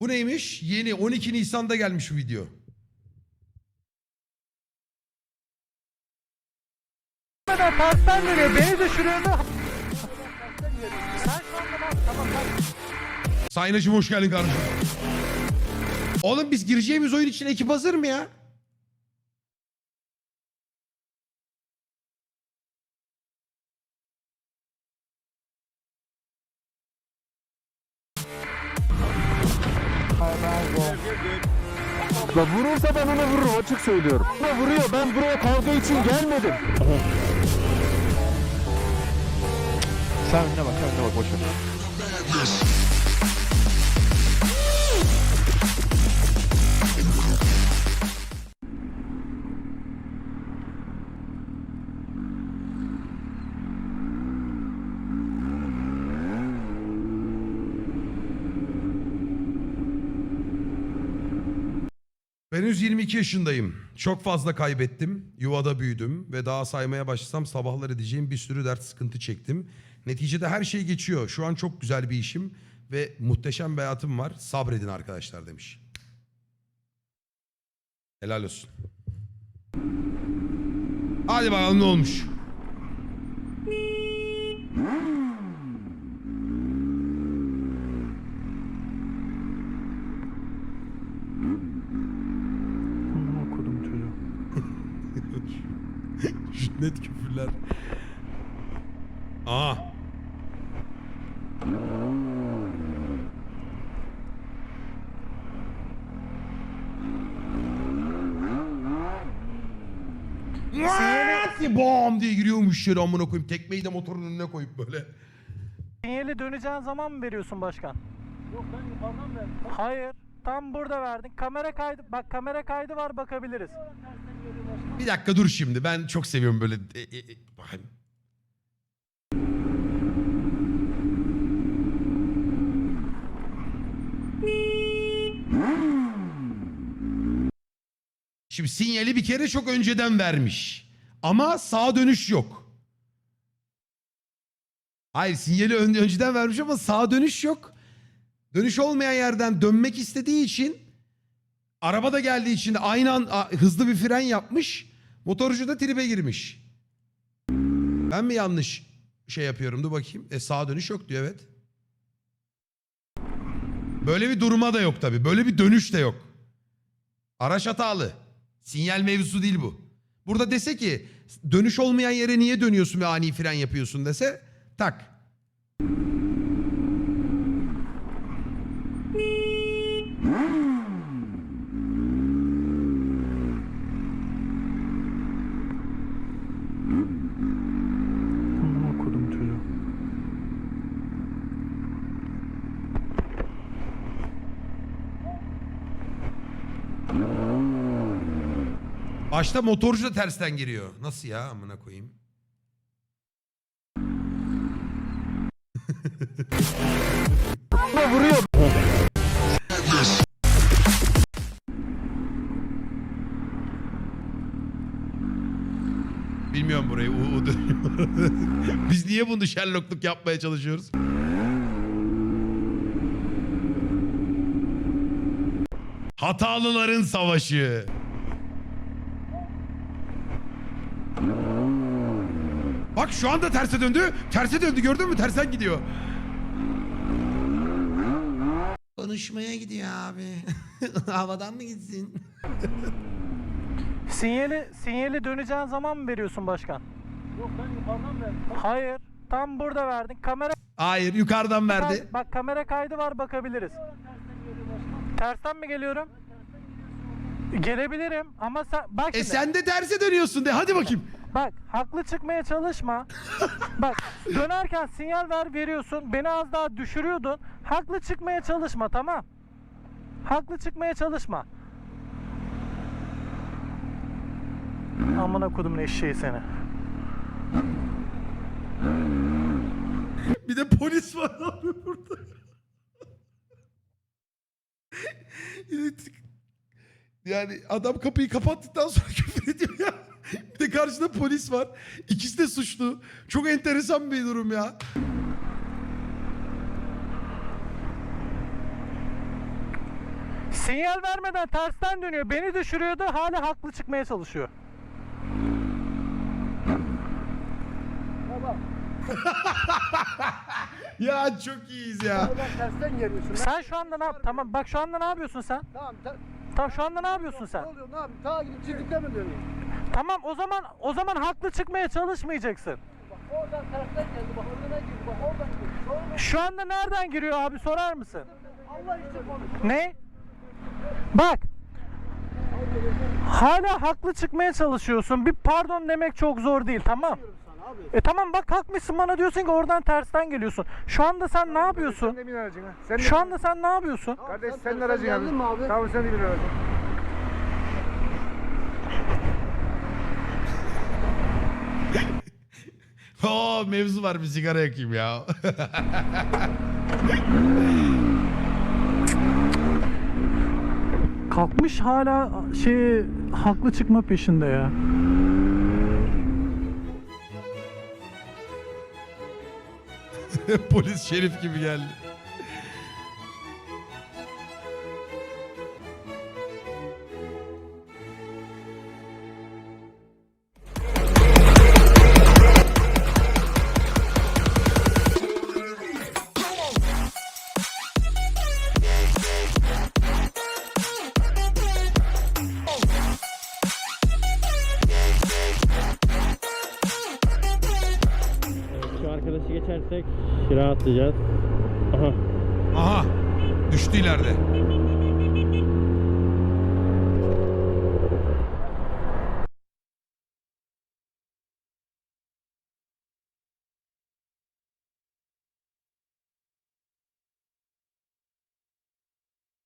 Bu neymiş? Yeni 12 Nisan'da gelmiş bu video. Bak. Sayınacım hoş geldin kardeşim. Oğlum biz gireceğimiz oyun için ekip hazır mı ya? Söylüyorum. Ne vuruyor ben buraya kavga için gelmedim. Sen önüne bak, sen önüne bak boş 22 yaşındayım. Çok fazla kaybettim. Yuvada büyüdüm ve daha saymaya başlasam sabahlar edeceğim bir sürü dert sıkıntı çektim. Neticede her şey geçiyor. Şu an çok güzel bir işim ve muhteşem bir hayatım var. Sabredin arkadaşlar demiş. Helal olsun. Hadi bakalım ne olmuş. Net küfürler. Aa. Bam diye giriyormuş yere amına koyayım. Tekmeyi de motorun önüne koyup böyle. Sinyali döneceğin zaman mı veriyorsun başkan? Yok ben yukarıdan verdim. Hayır. Tam burada verdin. Kamera kaydı. Bak kamera kaydı var bakabiliriz. Bir dakika dur şimdi. Ben çok seviyorum böyle. E, e, e. Şimdi sinyali bir kere çok önceden vermiş. Ama sağa dönüş yok. Hayır sinyali ön- önceden vermiş ama sağa dönüş yok. Dönüş olmayan yerden dönmek istediği için araba da geldiği için aynı an hızlı bir fren yapmış. Motorcu da tribe girmiş. Ben mi yanlış şey yapıyorum? Dur bakayım. E sağa dönüş yok diyor evet. Böyle bir duruma da yok tabii. Böyle bir dönüş de yok. Araç hatalı. Sinyal mevzusu değil bu. Burada dese ki dönüş olmayan yere niye dönüyorsun ve ani fren yapıyorsun dese tak. okudum çocuğu. Başta motorcu da tersten giriyor. Nasıl ya amına koyayım? Vuruyor? Bilmiyorum burayı. U, U. Biz niye bunu Sherlockluk yapmaya çalışıyoruz? Hatalıların savaşı. Bak şu anda terse döndü. Terse döndü gördün mü? Tersen gidiyor. Konuşmaya gidiyor abi. Havadan mı gitsin? Sinyali sinyali döneceğin zaman mı veriyorsun başkan? Yok ben yukarıdan verdim. Hayır. Tam burada verdin. Kamera Hayır yukarıdan verdi. Bak kamera kaydı var bakabiliriz. Tersten mi geliyorum? Gelebilirim ama sen bak E şimdi. sen de terse dönüyorsun de hadi bakayım. Bak haklı çıkmaya çalışma. bak dönerken sinyal ver veriyorsun. Beni az daha düşürüyordun. Haklı çıkmaya çalışma tamam. Haklı çıkmaya çalışma. Amına kodum eşeği seni. Bir de polis var abi burada. yani adam kapıyı kapattıktan sonra küfür ediyor ya. Bir de karşıda polis var. İkisi de suçlu. Çok enteresan bir durum ya. Sinyal vermeden tersten dönüyor. Beni düşürüyordu. Hala haklı çıkmaya çalışıyor. Ya çok iyiyiz ya. tersten geliyorsun. Sen şu anda ne yap? Tamam bak şu anda ne yapıyorsun sen? Tamam. Ta, Tamam şu anda ne yapıyorsun sen? ne oluyor? Ne yapayım? Ta gidip çiftlikte mi dönüyorsun? Tamam o zaman o zaman haklı çıkmaya çalışmayacaksın. Bak oradan tersten geldi. Bak oradan girdi. Bak oradan girdi. Sonra Şu anda nereden giriyor abi sorar mısın? Allah için konuş. Ne? Bak. Hala haklı çıkmaya çalışıyorsun. Bir pardon demek çok zor değil tamam. E tamam bak haklısın bana diyorsun ki oradan tersten geliyorsun. Şu anda sen ne yapıyorsun? Sen de bin aracına. Sen de Şu anda sen ne yapıyorsun? Kardeş Sen sen de tersten aracına. geldin mi abi? Tamam sen de bin aracına. Oo mevzu var bir sigara yakayım ya. Kalkmış hala şey haklı çıkma peşinde ya. Polis şerif gibi geldi. Atlayacağız. Aha. Aha. Düştü ileride.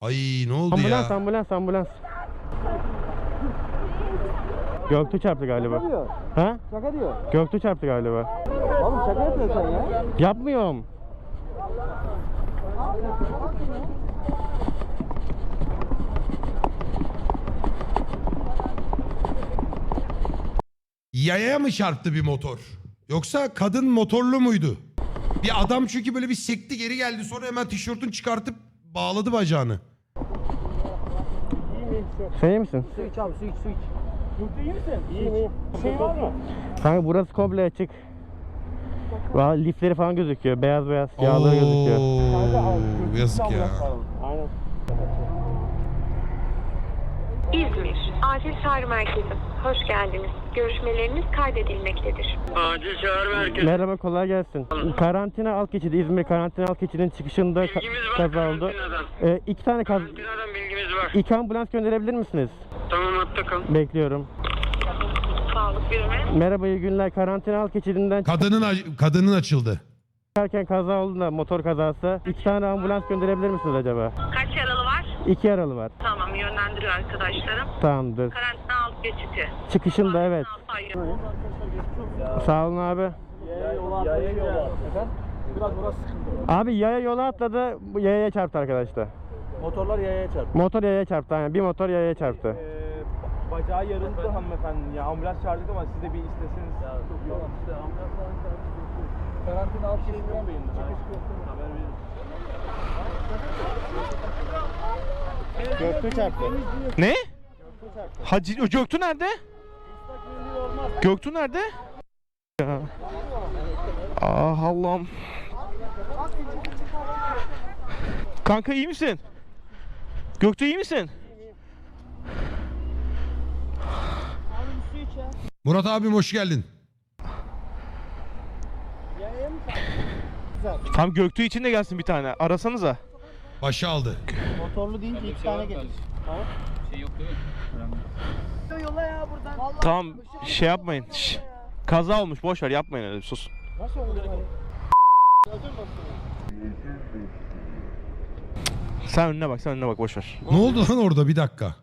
Ay ne oldu Ambulans, ya? ambulans, ambulans. Göktuğ çarptı galiba. Ha? Şaka diyor. Göktuğ çarptı galiba. Oğlum şaka yapıyorsun sen ya. Yapmıyorum. Yayaya mı çarptı bir motor? Yoksa kadın motorlu muydu? Bir adam çünkü böyle bir sekti geri geldi sonra hemen tişörtünü çıkartıp bağladı bacağını. Sen iyi misin? Su iç abi su iç su iç. Kanka burası komple açık. Valla lifleri falan gözüküyor. Beyaz beyaz yağları gözüküyor. Oo, yazık ya. Aynen. İzmir Acil Çağrı Merkezi. Hoş geldiniz. Görüşmeleriniz kaydedilmektedir. Acil çağrı merkezi. Merhaba kolay gelsin. Karantina alt geçidi İzmir karantina alt geçidinin çıkışında ka- Bilgimiz var kaza oldu. Ee, iki tane kaz... Karantinadan bilgimiz var. İki ambulans gönderebilir misiniz? Tamam hatta kal. Bekliyorum. Sağlık birimi. Merhaba iyi günler. Karantina alt geçidinden Kadının ac- kadının açıldı. çıkarken kaza oldu da motor kazası. İki tane ambulans gönderebilir misiniz acaba? Kaç yaralı var? İki yaralı var. Tamam yönlendiriyor arkadaşlarım. Tamamdır. Karantina alt geçiti. Çıkışında evet. Altı. Sağ olun abi. Abi yaya yola atladı. bu Yayaya çarptı arkadaşlar. Motorlar yayaya çarptı. Motor yayaya çarptı. Yani bir motor yayaya çarptı. Bacağı yarıldı hanımefendinin ya. Ambulans çağırdık ama siz de bir isteseniz çok iyi olur. İşte ambulans falan çağırdık. Karantina alt geçinden haber verin. Göktü çarptı. Ne? Hacı Göktuğ nerede? Göktuğ nerede? Ya. Ah Allah'ım. Kanka iyi misin? Göktuğ iyi misin? Murat abim hoş geldin. Tam Göktuğ için de gelsin bir tane. Arasanıza. Başı aldı. Motorlu deyince iki tane gelir. Yola ya buradan. Vallahi Tamam şey yapmayın. Şş. Kaza olmuş boş ver yapmayın öyle sus. Nasıl olur yani? Sen önüne bak sen önüne bak boş ver. Ne oldu lan orada bir dakika?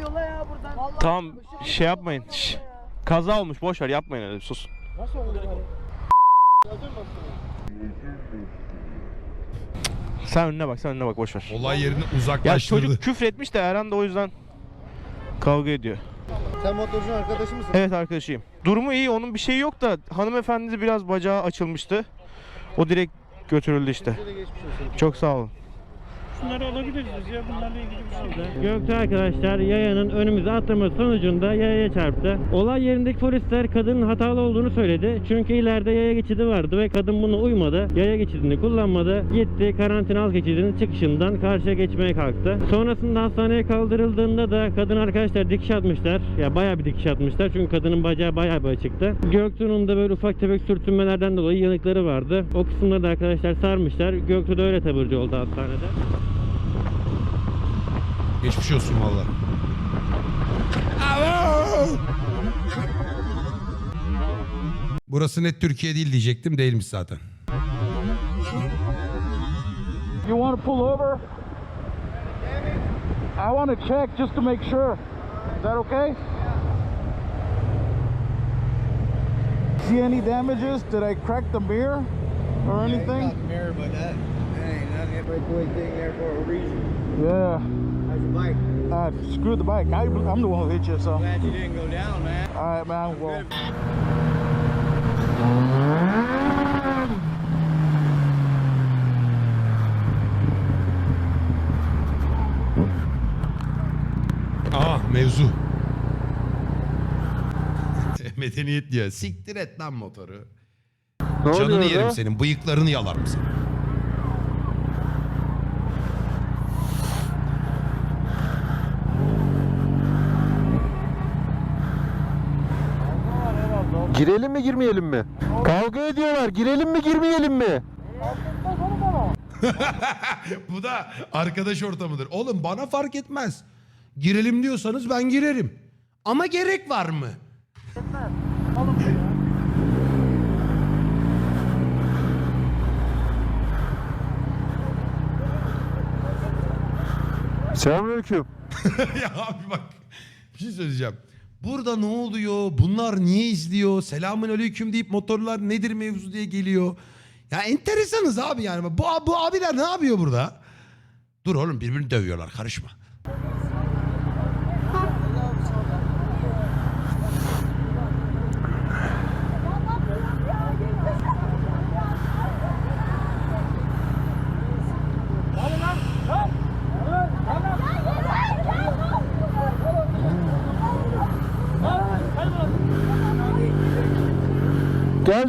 Yola ya buradan. Vallahi Tamam şey yapmayın. Şş. Kaza olmuş boş ver yapmayın öyle sus. Nasıl olur yani? Sen önüne bak sen önüne bak boş ver. Olay yerini Ya uzaklaştırdı. çocuk küfür etmiş de Eren de o yüzden kavga ediyor. Sen motorcunun arkadaşı mısın? Evet arkadaşıyım. Durumu iyi onun bir şeyi yok da hanımefendi biraz bacağı açılmıştı. O direkt götürüldü işte. Çok sağ olun. Bunları alabiliriz ya. Bunlarla ilgili bir şey yok. Göktuğ arkadaşlar yayanın önümüze atlaması sonucunda yayaya çarptı. Olay yerindeki polisler kadının hatalı olduğunu söyledi. Çünkü ileride yaya geçidi vardı ve kadın buna uymadı. Yaya geçidini kullanmadı. Gitti karantina alt geçidinin çıkışından karşıya geçmeye kalktı. Sonrasında hastaneye kaldırıldığında da kadın arkadaşlar dikiş atmışlar. Ya bayağı bir dikiş atmışlar çünkü kadının bacağı bayağı bir açıktı. Göktuğ'un da böyle ufak tefek sürtünmelerden dolayı yanıkları vardı. O kısımları da arkadaşlar sarmışlar. Göktuğ da öyle taburcu oldu hastanede. Geçmiş olsun valla. Burası net Türkiye değil diyecektim. Değilmiş zaten. You want to pull over? I want to check just to make sure. Is that okay? See any damages? Did I crack the mirror or anything? mirror, but that ain't nothing. Breakaway thing there for a reason. Yeah. How's your bike? Uh, screw the bike. I, I'm the one who hit you, so. Glad you didn't go down, man. All right, man. Well. Aa mevzu. Medeniyet diyor. Siktir et lan motoru. Ne Canını oluyor yerim orada? senin. Bıyıklarını yalarım senin. Girelim mi girmeyelim mi? Kavga ediyorlar. Girelim mi girmeyelim mi? Bu da arkadaş ortamıdır. Oğlum bana fark etmez. Girelim diyorsanız ben girerim. Ama gerek var mı? Selamünaleyküm. ya abi bak bir şey söyleyeceğim. Burada ne oluyor? Bunlar niye izliyor? Selamun aleyküm deyip motorlar nedir mevzu diye geliyor. Ya enteresanız abi yani. Bu, bu abiler ne yapıyor burada? Dur oğlum birbirini dövüyorlar karışma.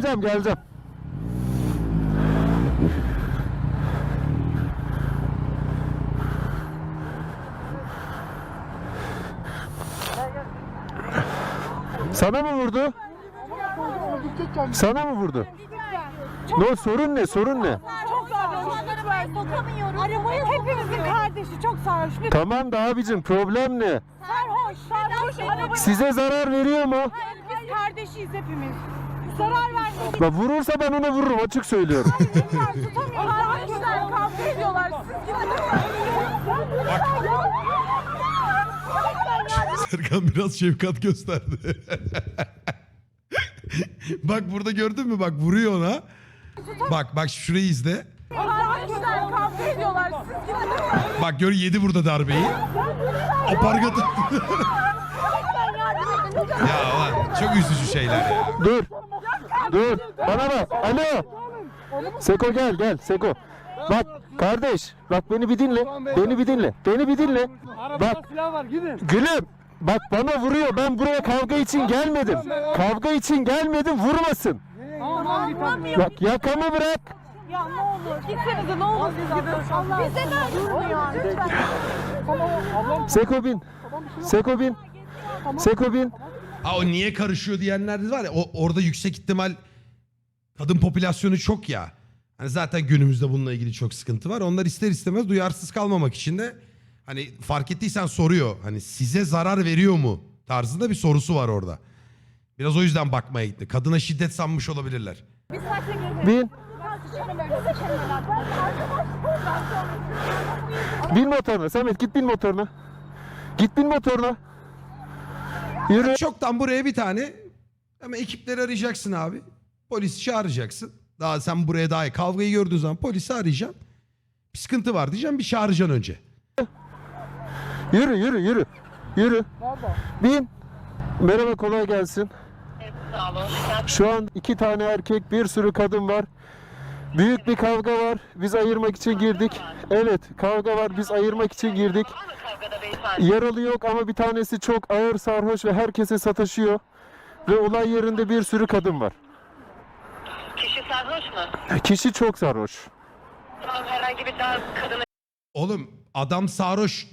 Geleceğim geleceğim. Sana mı vurdu? Sana mı vurdu? Ne sorun ne sorun ne? Çok sarhoş. Lütfen. Arabayı hepimizin kardeşi çok sarhoş. Lütfen. Tamam da abicim problem ne? Sarhoş. Sarhoş. Size zarar veriyor mu? Hayır, biz kardeşiz hepimiz. Zarar vermedik. Bak vurursa ben ona vururum açık söylüyorum. Tutamıyoruz. Arkadaşlar kavga ediyorlar. Siz gidin. Serkan biraz şefkat gösterdi. bak burada gördün mü? Bak vuruyor ona. Bak bak şurayı izle. Arkadaşlar kavga ediyorlar. Siz gidin lütfen. Bak gör yedi burada darbeyi. Apargatı. ya lan çok üzücü şeyler ya. Dur. Dur. Bana bak. Alo. Seko gel gel Seko. Bak kardeş bak beni bir dinle. Beni bir dinle. Beni bir dinle. Bak silah var gidin. gülüm. Bak bana vuruyor. Ben buraya kavga için gelmedim. Kavga için gelmedim. Vurmasın. Bak yakamı bırak. Ya ne olur. Gitsenize ne olur Bize. Lütfen. Seko bin. Seko bin. Seko bin. Ha o niye karışıyor diyenler de var ya o, orada yüksek ihtimal kadın popülasyonu çok ya. Hani zaten günümüzde bununla ilgili çok sıkıntı var. Onlar ister istemez duyarsız kalmamak için de hani fark ettiysen soruyor. Hani size zarar veriyor mu tarzında bir sorusu var orada. Biraz o yüzden bakmaya gitti. Kadına şiddet sanmış olabilirler. Bin. Bin motoruna. Samet git bin motoruna. Git bin motoruna. Yürü. Çoktan buraya bir tane ama ekipleri arayacaksın abi. Polisi çağıracaksın. Daha sen buraya daha kavgayı gördüğün zaman polisi arayacaksın. Bir sıkıntı var diyeceğim bir çağıracaksın önce. Yürü yürü yürü. Yürü. Bin. Merhaba kolay gelsin. Sağ olun. Şu an iki tane erkek bir sürü kadın var. Büyük bir kavga var. Biz ayırmak için girdik. Evet, kavga var. Biz ayırmak için girdik. Yaralı yok ama bir tanesi çok ağır sarhoş ve herkese sataşıyor. Ve olay yerinde bir sürü kadın var. Kişi sarhoş mu? Kişi çok sarhoş. Tamam herhangi bir daha kadına Oğlum adam sarhoş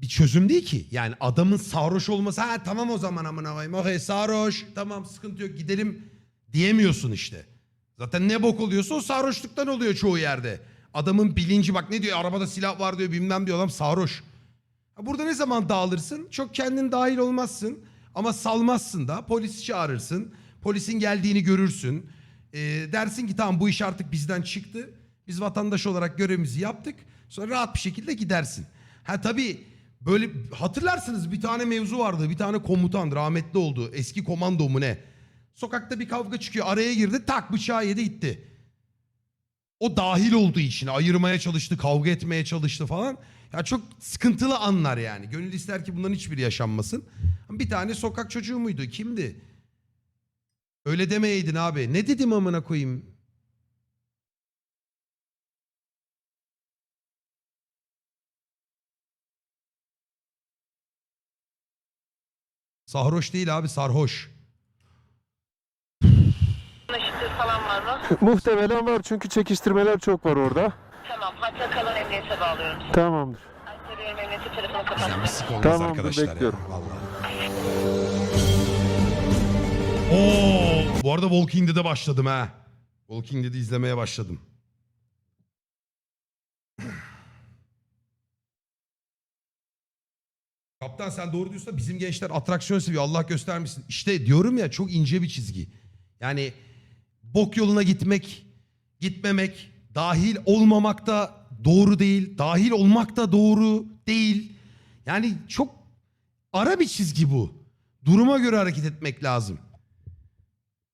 bir çözüm değil ki. Yani adamın sarhoş olması ha tamam o zaman amına koyayım. Okey sarhoş tamam sıkıntı yok gidelim diyemiyorsun işte. Zaten ne bok oluyorsa o sarhoşluktan oluyor çoğu yerde. Adamın bilinci bak ne diyor arabada silah var diyor bilmem diyor adam sarhoş. Burada ne zaman dağılırsın? Çok kendin dahil olmazsın ama salmazsın da polis çağırırsın. Polisin geldiğini görürsün. Ee, dersin ki tamam bu iş artık bizden çıktı. Biz vatandaş olarak görevimizi yaptık. Sonra rahat bir şekilde gidersin. Ha tabii böyle hatırlarsınız bir tane mevzu vardı. Bir tane komutan rahmetli oldu. Eski komando mu ne? Sokakta bir kavga çıkıyor. Araya girdi tak bıçağı yedi gitti. O dahil olduğu için ayırmaya çalıştı, kavga etmeye çalıştı falan. Ya çok sıkıntılı anlar yani. Gönül ister ki bunların hiçbiri yaşanmasın. Bir tane sokak çocuğu muydu? Kimdi? Öyle demeyeydin abi. Ne dedim amına koyayım? Sarhoş değil abi sarhoş. şiddet falan var mı? Muhtemelen var çünkü çekiştirmeler çok var orada. Tamam hatta kalan emniyete bağlıyorum. Tamamdır. Aktarıyorum emniyete telefonu olmaz Tamamdır, arkadaşlar bekliyorum. ya. Vallahi. Oo, bu arada Walking Dead'e başladım ha. Walking Dead'i izlemeye başladım. Kaptan sen doğru diyorsun da bizim gençler atraksiyon seviyor. Allah göstermişsin. İşte diyorum ya çok ince bir çizgi. Yani bok yoluna gitmek, gitmemek, dahil olmamak da doğru değil. Dahil olmak da doğru değil. Yani çok ara bir çizgi bu. Duruma göre hareket etmek lazım.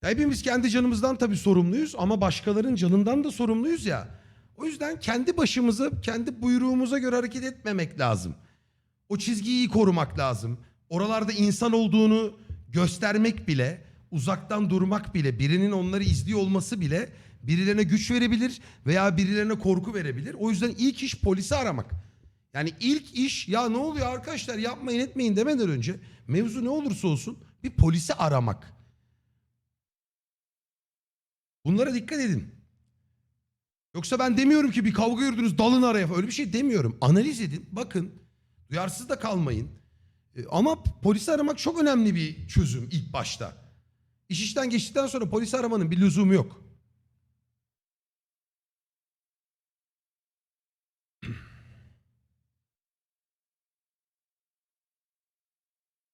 Hepimiz kendi canımızdan tabii sorumluyuz ama başkalarının canından da sorumluyuz ya. O yüzden kendi başımıza, kendi buyruğumuza göre hareket etmemek lazım. O çizgiyi iyi korumak lazım. Oralarda insan olduğunu göstermek bile, uzaktan durmak bile, birinin onları izliyor olması bile birilerine güç verebilir veya birilerine korku verebilir. O yüzden ilk iş polisi aramak. Yani ilk iş ya ne oluyor arkadaşlar yapmayın etmeyin demeden önce mevzu ne olursa olsun bir polisi aramak. Bunlara dikkat edin. Yoksa ben demiyorum ki bir kavga gördünüz dalın araya. Öyle bir şey demiyorum. Analiz edin. Bakın. Duyarsız da kalmayın. E, Ama polisi aramak çok önemli bir çözüm ilk başta. İş işten geçtikten sonra polisi aramanın bir lüzumu yok.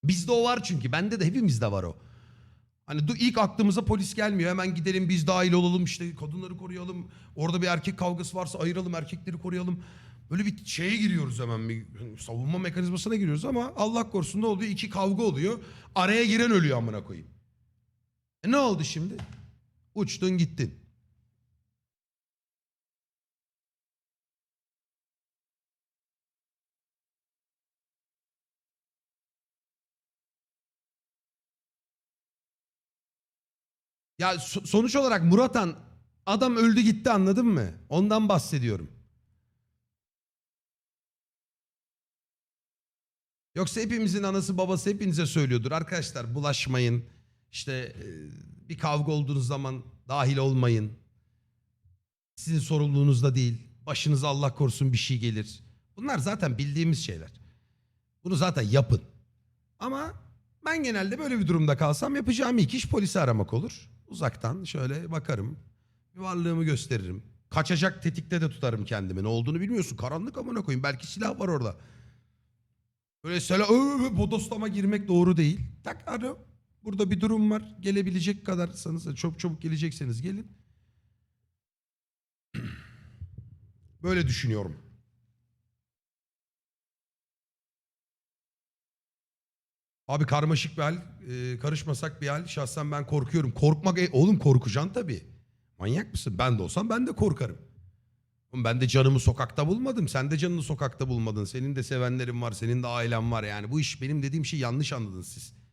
Bizde o var çünkü. Bende de hepimizde var o. Hani ilk aklımıza polis gelmiyor. Hemen gidelim biz dahil olalım işte kadınları koruyalım. Orada bir erkek kavgası varsa ayıralım erkekleri koruyalım. Böyle bir şeye giriyoruz hemen bir savunma mekanizmasına giriyoruz ama Allah korusun ne oluyor? İki kavga oluyor. Araya giren ölüyor amına koyayım. E ne oldu şimdi? Uçtun gittin. Ya so- sonuç olarak Muratan adam öldü gitti anladın mı? Ondan bahsediyorum. Yoksa hepimizin anası babası hepinize söylüyordur. Arkadaşlar bulaşmayın. İşte e, bir kavga olduğunuz zaman dahil olmayın. Sizin sorumluluğunuzda değil. Başınıza Allah korusun bir şey gelir. Bunlar zaten bildiğimiz şeyler. Bunu zaten yapın. Ama ben genelde böyle bir durumda kalsam yapacağım ilk iş polisi aramak olur. Uzaktan şöyle bakarım. Bir varlığımı gösteririm. Kaçacak tetikte de tutarım kendimi. Ne olduğunu bilmiyorsun. Karanlık amına koyayım. Belki silah var orada. Böyle "Ö, bodoslama girmek doğru değil. Tak alo. Burada bir durum var. Gelebilecek kadarsanız çok çabuk gelecekseniz gelin. Böyle düşünüyorum. Abi karmaşık bir hal. e, karışmasak bir hal. Şahsen ben korkuyorum. Korkmak e, oğlum korkacaksın tabii. Manyak mısın? Ben de olsam ben de korkarım. Ben de canımı sokakta bulmadım. Sen de canını sokakta bulmadın. Senin de sevenlerin var. Senin de ailen var. Yani bu iş benim dediğim şeyi yanlış anladınız siz.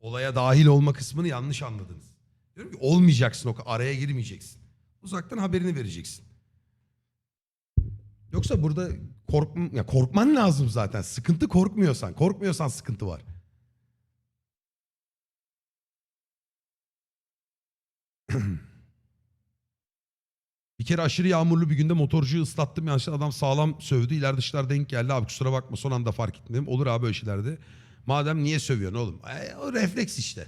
Olaya dahil olma kısmını yanlış anladınız. Diyorum ki olmayacaksın o araya girmeyeceksin. Uzaktan haberini vereceksin. Yoksa burada kork ya korkman lazım zaten. Sıkıntı korkmuyorsan. Korkmuyorsan sıkıntı var. Bir kere aşırı yağmurlu bir günde motorcuyu ıslattım. Yanlışlıkla adam sağlam sövdü. İler dışlar denk geldi. Abi kusura bakma son anda fark etmedim. Olur abi öyle şeylerde. Madem niye sövüyorsun oğlum? E, o refleks işte.